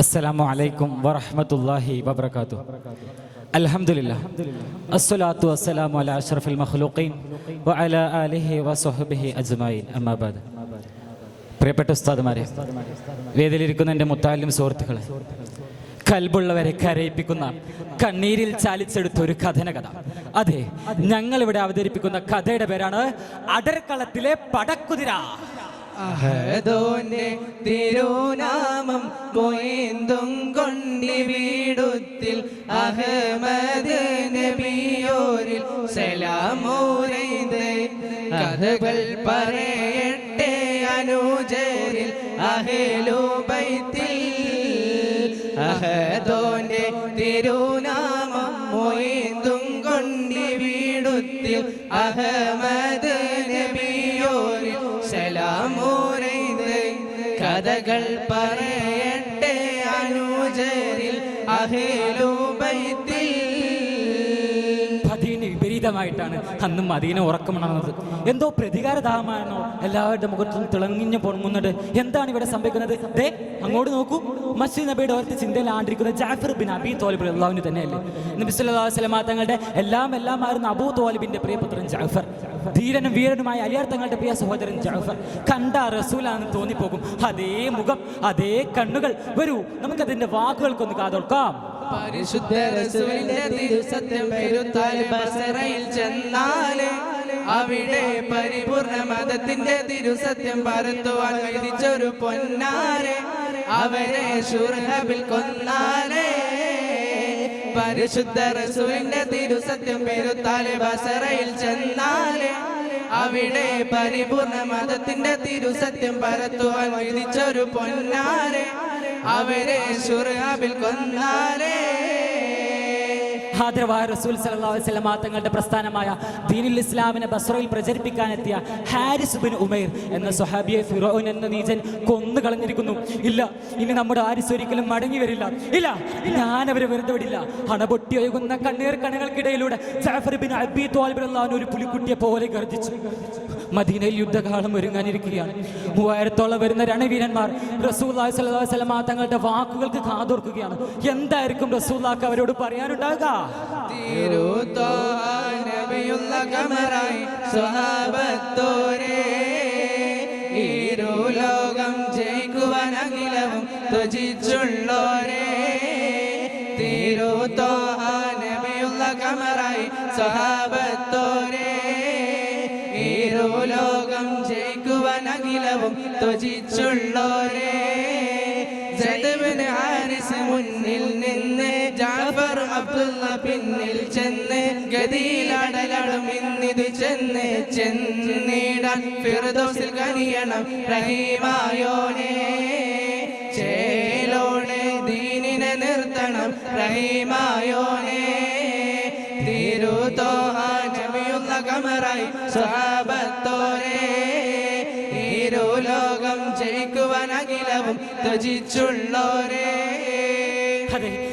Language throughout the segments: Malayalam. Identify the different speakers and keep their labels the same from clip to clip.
Speaker 1: അസ്സലാമു അലൈക്കും വറഹ്മത്തുള്ളാഹി വബറകാതുഹു. അൽഹംദുലില്ലാഹ് അസ്സലാത്തു വസ്സലാമു അലാ അഷ്റഫിൽ മഖ്ലൂഖീൻ വഅലാ ആലിഹി വസ്വഹ്ബിഹി അജ്മഈൻ. അമ്മാ ബാദ്. പ്രിയപ്പെട്ട ഉസ്താദുമാരെ വേദിയിലിരിക്കുന്ന എന്റെ മുത്താലിം സുഹൃത്തുക്കളെ കൽബുള്ളവരെ കരയിപ്പിക്കുന്ന കണ്ണീരിൽ ചാലിച്ചെടുത്ത ഒരു കഥന കഥ അതെ ഞങ്ങൾ ഇവിടെ അവതരിപ്പിക്കുന്ന കഥയുടെ പേരാണ് അടർക്കളത്തിലെ പടക്കുതിര.
Speaker 2: അഹദോന്റെ തിരുനാമം കൊയ്ന്തും കൊണ്ടി വീടുത്തിൽ അഹമ്മദ് നബിയോരിൽ സലാമോരൈത് പറയട്ടെ അനുജരിൽ അഹലോ ബൈത്തിൽ തിരുനാമം കഥകൾ പറയട്ടെ അനുജരിൽ അഹേലോ
Speaker 1: അതിന് വിപരീതമായിട്ടാണ് അന്ന് മദീന ഉറക്കമുണർന്നത് എന്തോ പ്രതികാരദാഹമാണോ എല്ലാവരുടെ മുഖത്തും തിളങ്ങിഞ്ഞു പൊങ്ങുന്നുണ്ട് എന്താണ് ഇവിടെ സംഭവിക്കുന്നത്? ദേ അങ്ങോട്ട് നോക്കൂ. മസ്ജിദ് നബിയുടെ ഓർത്ത് ചിന്തയിൽ ആണ്ടിരിക്കുന്ന ജാഫർ ബിൻ അബി തോലിബ് അള്ളാഹുവിന് തന്നെയല്ലേ? നബി അലൈഹി തങ്ങളുടെ എല്ലാം എല്ലാം ആയിരുന്നു അബൂ തോലിബിന്റെ പ്രിയപുത്രൻ ജാഫർ. ധീരനും വീരനുമായ അലിയാർ തങ്ങളുടെ പ്രിയ സഹോദരൻ ജാഫർ. കണ്ട റസൂലാണെന്ന് തോന്നിപ്പോകും. അതേ മുഖം അതേ കണ്ണുകൾ. വരൂ നമുക്കതിന്റെ വാക്കുകൾക്കൊന്ന് കാതോർക്കാം
Speaker 2: പരിശുദ്ധ തിരുസത്യം ബസറയിൽ ചെന്നാൽ അവിടെ പരിപൂർണ മതത്തിന്റെ തിരുസത്യം പരത്തുവാൻ വിധിച്ചൊരു പൊന്നാരെ അവരെ ഷുർഹബിൽ കൊന്നാരെ പരിശുദ്ധ റസൂലിന്റെ തിരുസത്യം പെരുത്താൽ ബസറയിൽ ചെന്നാൽ അവിടെ പരിപൂർണ മതത്തിന്റെ തിരുസത്യം പരത്തുവാൻ വിധിച്ചൊരു പൊന്നാരെ അവരെ ഷുർഹബിൽ കൊന്നാലേ.
Speaker 1: ആദരവായ റസൂൽ വസല്ലമ തങ്ങളുടെ പ്രസ്ഥാനമായ ദീനുൽ ഇസ്ലാമിനെ ബസ്രയിൽ പ്രചരിപ്പിക്കാനെത്തിയ ഹാരിസ് ബിൻ ഉമേർ എന്ന സുഹാബിയെ ഫിറോൻ എന്ന നീജൻ കൊന്നു കളഞ്ഞിരിക്കുന്നു. ഇല്ല ഇനി നമ്മുടെ ഹാരിസ് ഒരിക്കലും മടങ്ങി വരില്ല. ഇല്ല ഞാനവരെ വെറുതെ വിടില്ല. അണപൊട്ടി ഒഴുകുന്ന കണ്ണീർ കണ്ണുകൾക്കിടയിലൂടെ ജാഫർ ബിൻ അബി തോൽബിൻ ഒരു പുലിക്കുട്ടിയെ പോലെ ഗർജിച്ചു. മദീനയിൽ യുദ്ധകാലം ഒരുങ്ങാനിരിക്കുകയാണ്. മൂവായിരത്തോളം വരുന്ന രണവീരന്മാർ റസൂല്ലാഹി വസല്ലമ തങ്ങളുടെ വാക്കുകൾക്ക് കാതോർക്കുകയാണ്. എന്തായിരിക്കും റസൂല്ലാക്ക് അവരോട് പറയാനുണ്ടാകുക ോകം
Speaker 2: കമറായി ത്വചിച്ചുള്ളോരേ ഈരുലോകം ജയിക്കുവാൻ അഖിലവും ത്വജിച്ചുള്ളോരെ അഖിലവും ത്വജിച്ചുള്ളോരെ സൈദബിന് ഹാരിസ് മുന്നിൽ നിന്ന് ജാഫർ അബ്ദുള്ള പിന്നിൽ ചെന്ന് ഗതിയിലടലടും ഇന്നിത് ചെന്ന് ചെന്നിടാൻ ഫിർദോസിൽ കനിയണം റഹീമായോനെ. ചേലോടെ ദീനിനെ നിർത്തണം റഹീമായോനെ. തിരുത്തോഹാനമിയുള്ള കമറായി സ്വഹാബത്തോരെ അഖിലവും ത്യജിച്ചുള്ളോരേ
Speaker 1: അതെ സെയ്ദ്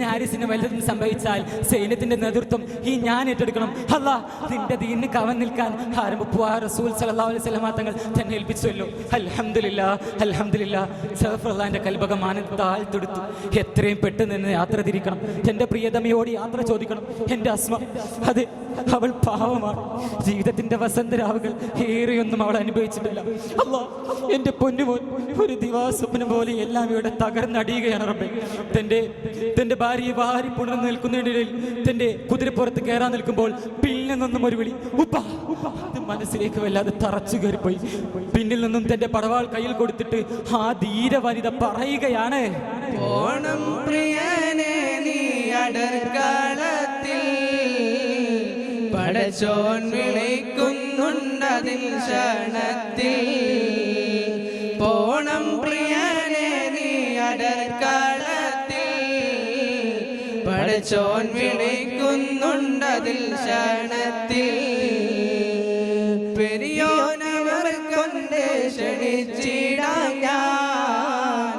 Speaker 1: ബിൻ ഹാരിസിന് വലുതും സംഭവിച്ചാൽ സൈന്യത്തിന്റെ നേതൃത്വം ഈ ഞാൻ ഏറ്റെടുക്കണം. അല്ല നിന്റെ ദീനിന് കവൻ നിൽക്കാൻ ആരംഭിപ്പുവാ റസൂൽ സല്ലല്ലാഹു അലൈഹി തങ്ങൾ തന്നെ ഏൽപ്പിച്ചുവല്ലോ. അൽഹംദുലില്ലാ അൽഹംദുലില്ലാ. സഫറുള്ളാന്റെ കൽബകം ആനന്ദത്താൽ തൊടുത്തു. എത്രയും പെട്ടെന്ന് നിന്ന് യാത്ര തിരിക്കണം. പ്രിയതമയോട് യാത്ര ചോദിക്കണം. അസ്മ അത് അവൾ പാവമാണ്. ജീവിതത്തിന്റെ വസന്തരാവുകൾ ഏറെയൊന്നും അവൾ അനുഭവിച്ചിട്ടില്ല. അല്ലാ എന്റെ ഒരു ദിവാസ്വപ്നം പോലെ എല്ലാം ഇവിടെ തകർന്നടിയുകയാണ് ഭാര്യയെ വാരി പുണർ നിൽക്കുന്നതിനിടയിൽ തന്റെ കുതിരപ്പുറത്ത് കയറാൻ നിൽക്കുമ്പോൾ പിന്നിൽ നിന്നും ഒരു വിളി ഉപ്പ അത് മനസ്സിലേക്ക് വല്ലാതെ തറച്ചു കയറിപ്പോയി. പിന്നിൽ നിന്നും തന്റെ പടവാൾ കയ്യിൽ കൊടുത്തിട്ട് ആ ധീര വനിത പറയുകയാണ്
Speaker 2: ഓണം പ്രിയനെ നീ അടർക്കാലത്തിൽ വിളിക്കുന്നുണ്ടതിൽ ക്ഷണത്തിൽ പടച്ചോൻ വിളിക്കുന്നുണ്ടതിൽ ക്ഷണത്തിൽ പെരിയോനവർ കൊണ്ട് ക്ഷണിച്ചിടാൻ ഞാൻ.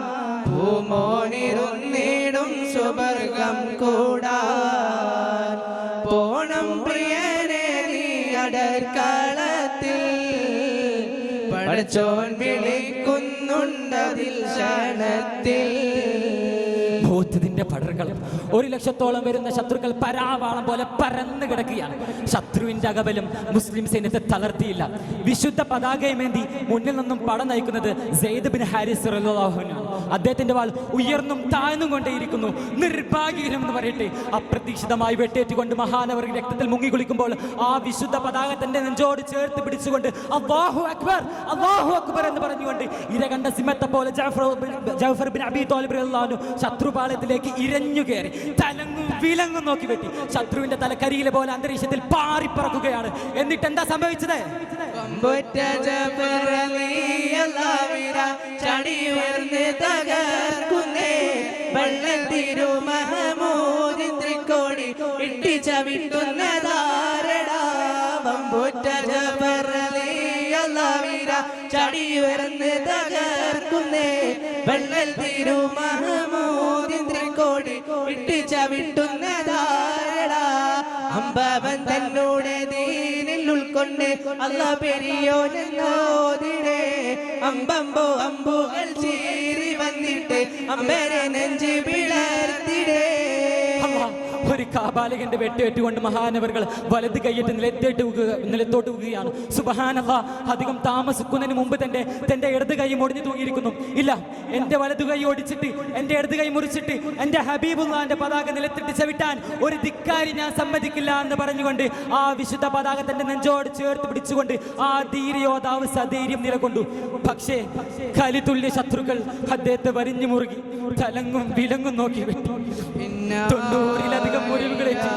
Speaker 2: കൂടാൻ. പോണം പ്രിയനെ പടച്ചോൻ വിളിക്കുന്നുണ്ടതിൽ ക്ഷണത്തിൽ
Speaker 1: ബോധത്തിന്റെ പടരുകൾ ഒരു ലക്ഷത്തോളം വരുന്ന ശത്രുക്കൾ പരാവാളം പോലെ പരന്നു കിടക്കുകയാണ്. ശത്രുവിന്റെ അകബലും മുസ്ലിം സൈന്യത്തെ തളർത്തിയില്ല. വിശുദ്ധ പതാകയുമേന്തി മുന്നിൽ നിന്നും പട നയിക്കുന്നത് സെയ്ദ് ബിൻ ഹാരിസ് റളിയല്ലാഹുവിനാണ്. അദ്ദേഹത്തിന്റെ വാൾ ഉയർന്നും താഴ്ന്നും കൊണ്ടേയിരിക്കുന്നു. നിർഭാഗ്യം എന്ന് പറയട്ടെ. അപ്രതീക്ഷിതമായി വെട്ടേറ്റുകൊണ്ട് മഹാനവർ രക്തത്തിൽ മുങ്ങി കുളിക്കുമ്പോൾ ആ വിശുദ്ധ പതാക തന്റെ നെഞ്ചോട് ചേർത്ത് പിടിച്ചുകൊണ്ട് അല്ലാഹു അക്ബർ അല്ലാഹു അക്ബർ എന്ന് പറഞ്ഞുകൊണ്ട് ഇര കണ്ട സിംഹത്തെ പോലെ ജാഫർ ബിൻ- അബി തോലിബ് അൻഹു ശത്രുപാളയത്തിലേക്ക് ഇരഞ്ഞു കയറി. തലങ്ങും വിലങ്ങും നോക്കി വെട്ടി. ശത്രുവിന്റെ തലക്കരിയിലെ കരിയിലെ പോലെ അന്തരീക്ഷത്തിൽ പാറിപ്പറക്കുകയാണ്. എന്നിട്ട് എന്താ സംഭവിച്ചത്
Speaker 2: ജബറലിയല്ലാവിര ചടി ഉയർന്ന് തകർക്കുന്നേ. വെള്ളത്തിരു മഹമൂദിൻ തൃക്കോടി ഇട്ടി ചവിട്ടുന്ന വമ്പൊറ്റ ജബറലിയല്ലാവിര ചടി ഉയർന്ന് തകർക്കുന്നേ. വെള്ളത്തിരു മഹമൂദിൻ തൃക്കോടി ഇട്ടി ചവിട്ടുന്നതാരടാ അമ്പവൻ തന്നോട് ദീനിൽ ഉൾക്കൊണ്ട് അല്ല പെരിയോനെന്നോതിടേ അമ്പമ്പോ അമ്പുകൾ ചീറി വന്നിട്ട് അമ്പരെ നെഞ്ച് പിളർത്തിടേ.
Speaker 1: ഒരു കാബാലികന്റെ വെട്ടേറ്റുകൊണ്ട് മഹാനവറുകൾ വലത് കൈയിട്ട് നിലത്തേട്ട് നിലത്തോട്ട് വീഴുകയാണ് സുബഹാനല്ല അധികം താമസിക്കുന്നതിന് മുമ്പ് തന്നെ തന്റെ ഇടത് കൈ ഒടിഞ്ഞു തൂങ്ങിയിരിക്കുന്നു. ഇല്ല എന്റെ വലതു കൈ ഓടിച്ചിട്ട് എന്റെ ഇടത് കൈ മുറിച്ചിട്ട് എന്റെ ഹബീബുല്ലാന്റെ പതാക നിലത്തിട്ട് ചവിട്ടാൻ ഒരു ധിക്കാരി ഞാൻ സമ്മതിക്കില്ല എന്ന് പറഞ്ഞുകൊണ്ട് ആ വിശുദ്ധ പതാക തന്റെ നെഞ്ചോട് ചേർത്ത് പിടിച്ചുകൊണ്ട് ആ ധീരയോധാവ് സധൈര്യം നിലകൊണ്ടു. പക്ഷേ കലിതുല്യ ശത്രുക്കൾ അദ്ദേഹത്തെ വരിഞ്ഞു മുറുകി തലങ്ങും വിലങ്ങും നോക്കി വെട്ടി. തൊണ്ണൂറിലധികം മുറിവുകളേറ്റ്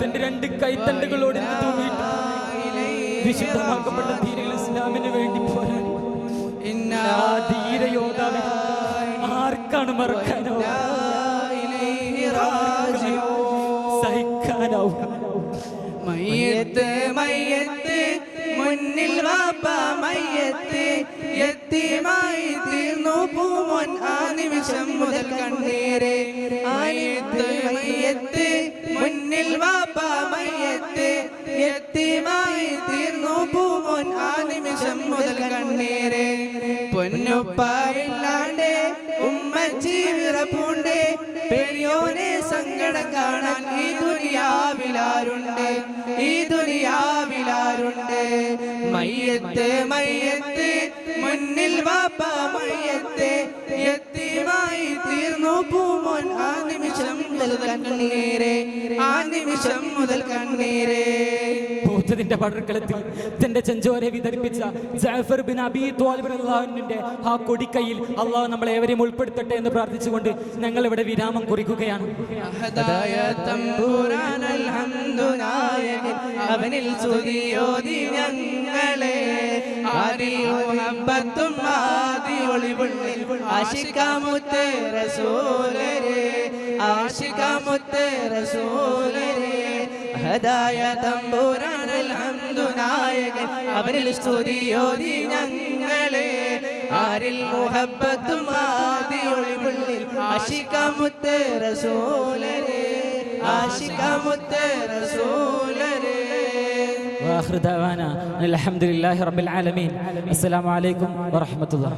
Speaker 1: തന്റെ രണ്ട് കൈത്തണ്ടുകളോട് തൂങ്ങിയിട്ട് വിശുദ്ധമാക്കപ്പെട്ട ധീരകൾ ഇസ്ലാമിന് വേണ്ടി പോരാടി. ആ ആർക്കാണ് മറക്കാനോ? സഹിക്കാനാവും
Speaker 2: മയ്യത്ത് മയ്യത്ത് മുന്നിൽ വാപ്പ മയ്യത്ത് എത്തിമായി തീർന്നു പൂമോൻ ആ നിമിഷം മുതൽ കണ്ണീരെ. വാപ്പ മയ്യത്ത് എത്തിമായി തീർന്നു. പൂമോൻ ആ നിമിഷം മുതൽ കണ്ണീരെ. പൊന്നുപ്പാവില്ലാണ്ട് ഉമ്മച്ചി വിറപ്പുണ്ട് പെരിയോനെ സങ്കടം കാണാൻ ഈ ദുനിയാവിലാരുണ്ട് ഈ ദുനിയാവിലാരുണ്ട് മയ്യത്ത് മയ്യത്ത് മുന്നിൽ വാപ്പ മയ്യത്ത് എത്തിമായി തീർന്നു. പൂമോൻ ആ നിമിഷം മുതൽ കണ്ണീരെ. നിമിഷം മുതൽ കണ്ണീരേ.
Speaker 1: ഭൂതത്തിന്റെ പടർക്കളത്തിൽ തന്റെ ചെഞ്ചോരെ വിതരിപ്പിച്ച ജാഫർ ബിൻ അബി അള്ളാഹുവിന്റെ ആ കൊടിക്കൈയിൽ അള്ളാഹു നമ്മളെ ഏവരെയും ഉൾപ്പെടുത്തട്ടെ എന്ന് പ്രാർത്ഥിച്ചുകൊണ്ട് ഞങ്ങൾ ഇവിടെ വിരാമം കുറിക്കുകയാണ്.
Speaker 2: അവനിൽ സ്തുതിയോതി ഞങ്ങളെ. ആശിക്കാമുത്ത് റസൂലരെ. ആശിക്കാമുത്ത് റസൂലരെ അഹദായ തമ്പുരാൻ അൽഹംദുനായകൻ അവനിൽ സ്തുതിയോതി ഞങ്ങളെ ആരിൽ മുഹബ്ബത്തും ആദി ഒളിവുള്ളിൽ ആശിക്കാമുത്ത് റസൂലരെ ആശിക്കാമുത്ത് റസൂലരെ
Speaker 1: واخر دعوانا الحمد لله رب العالمين السلام عليكم ورحمه الله